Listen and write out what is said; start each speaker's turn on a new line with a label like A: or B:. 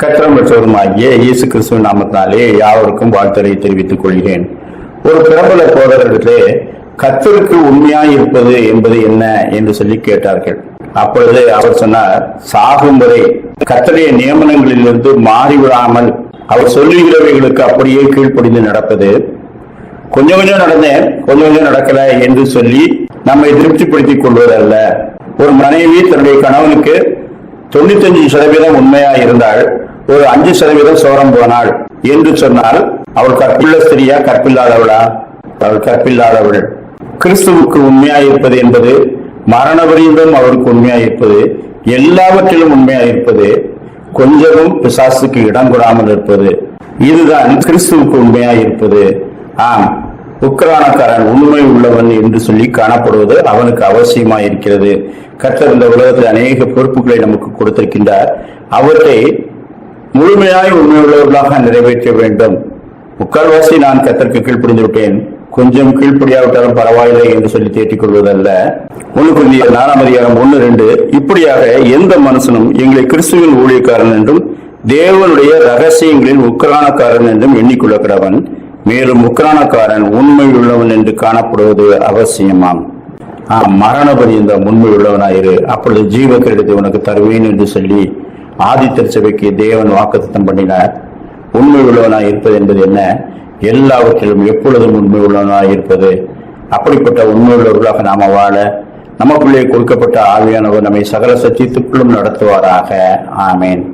A: கற்றம் பெற்றவருமாகிய இயேசு கிறிஸ்துவ நாமத்தினாலே யாவருக்கும் வாழ்த்தலை தெரிவித்துக் கொள்கிறேன். ஒரு பிரபல போதரிடத்திலே கத்தருக்கு உண்மையாய் இருப்பது என்பது என்ன என்று சொல்லி கேட்டார்கள். அப்பொழுது அவர் சொன்னார் சாகும் வரை கத்தருடைய நியமனங்களிலிருந்து மாறிவிடாமல் அவர் சொல்லுகிறவைகளுக்கு அப்படியே கீழ்ப்படிந்து நடப்பது கொஞ்சம் கொஞ்சம் நடந்தேன் கொஞ்சம் கொஞ்சம் நடக்கல என்று சொல்லி நம்மை திருப்திப்படுத்திக் கொள்வதல்ல ஒரு மனைவி தன்னுடைய கணவனுக்கு தொண்ணூத்தஞ்சு சதவீதம் உண்மையா இருந்தால் ஒரு அஞ்சு சதவீதம் சோரம் போனாள். என்று சொன்னால் அவள் கற்பில்ல ஸ்திரியா கற்பில்லாதவளா? அவள் கற்பில்லாதவள். கிறிஸ்துவுக்கு உண்மையாயிருப்பது என்பது மரண பரியந்தம் அவருக்கு உண்மையாயிருப்பது எல்லாவற்றிலும் உண்மையாயிருப்பது கொஞ்சமும் பிசாசுக்கு இடம் கொடாமல் இருப்பது. இதுதான் கிறிஸ்துவுக்கு உண்மையாயிருப்பது. ஆம் உக்ரானக்காரன் உண்மை உள்ளவன் என்று சொல்லி காணப்படுவது அவனுக்கு அவசியமாயிருக்கிறது. கர்த்தர் இந்த உலகத்தில் அநேக பொறுப்புகளை நமக்கு கொடுத்திருக்கின்றார். அவற்றை முழுமையாய் உண்மையுள்ளவர்களாக நிறைவேற்ற வேண்டும். முக்கால்வாசி நான் கத்தருக்கு கீழ்ப்படிந்து விட்டேன் கொஞ்சம் கீழ்ப்படியாவிட்டாலும் பரவாயில்லை என்று சொல்லி தேட்டிக் கொள்வதல்ல ஒன்று குருந்திய நாலாம் அதிகாரம் ஒன்று ரெண்டு. இப்படியாக எந்த மனுஷனும் எங்களை கிறிஸ்துவின் ஊழியக்காரன் என்றும் தேவனுடைய ரகசியங்களில் உக்கரானக்காரன் என்றும் எண்ணிக்கொள்ளக்கிறவன் மேலும் உக்கரானக்காரன் உண்மை உள்ளவன் என்று காணப்படுவது அவசியமாம். ஆ மரணபதி பரியந்த உண்மை உள்ளவனாயிரு அப்பொழுது ஜீவ கிரீடத்தை உனக்கு தருவேன் என்று சொல்லி ஆதித்தர் சபைக்கு தேவன் வாக்குத்தம் பண்ணினார். உண்மை உள்ளவனாய் இருப்பது என்பது என்ன? எல்லாவற்றிலும் எப்பொழுதும் உண்மை உள்ளவனாய் இருப்பது. அப்படிப்பட்ட உண்மை உள்ளவர்களாக நாம வாழ நமக்குள்ளே கொடுக்கப்பட்ட ஆவியானவர் நம்மை சகல சத்தியத்துக்குள்ளும் நடத்துவாராக. ஆமேன்.